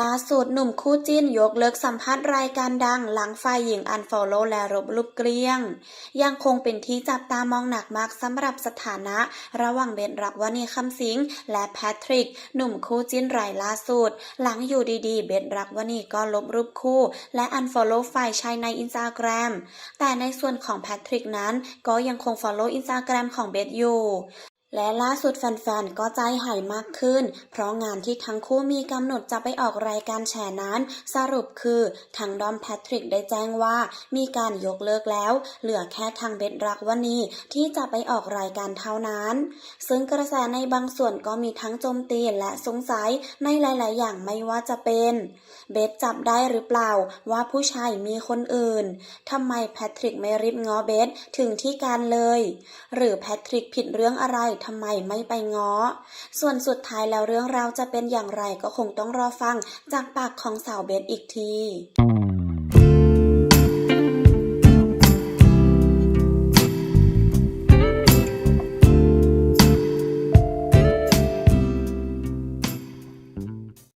ล่าสุดหนุ่มคู่จิ้นยกเลิกสัมภาษณ์รายการดังหลังฝ่ายหญิงอันฟอลโลและลบรูปเกลี้ยง ยังคงเป็นที่จับตามองหนักมากสำหรับสถานะ ระหว่างเบนรักวณีคำสิง และแพทริก หนุ่มคู่จิ้นรายล่าสุด หลังอยู่ดีๆ เบนรักวณีก็ลบรูปคู่ และอันฟอลโลฝ่ายชายในอินสตาแกรมแต่ในส่วนของแพทริกนั้นก็ยังคงฟอลโลอินสตาแกรมของเบนอยู่ และล่าสุดแฟนๆ ก็ใจหายมากขึ้น เพราะงานที่ทั้งคู่มีกำหนดจะไปออกรายการแฉนั้น สรุปคือทางดอมแพทริกได้แจ้งว่า มีการยกเลิกแล้ว เหลือแค่ทางเบนรักวนีที่จะไปออกรายการเท่านั้น ซึ่งกระแสในบางส่วนก็มีทั้งโจมตีและสงสัยในหลาย ๆ อย่างไม่ว่าจะเป็น เบสจับได้หรือเปล่าว่าผู้ชายมีคนอื่นทำไมแพทริกไม่รีบง้อเบสถึงที่การเลย หรือแพทริกผิดเรื่องอะไรทำไมไม่ไปง้อ ส่วนสุดท้ายแล้วเรื่องราวจะเป็นอย่างไรก็คงต้องรอฟังจากปากของสาวเบสอีกที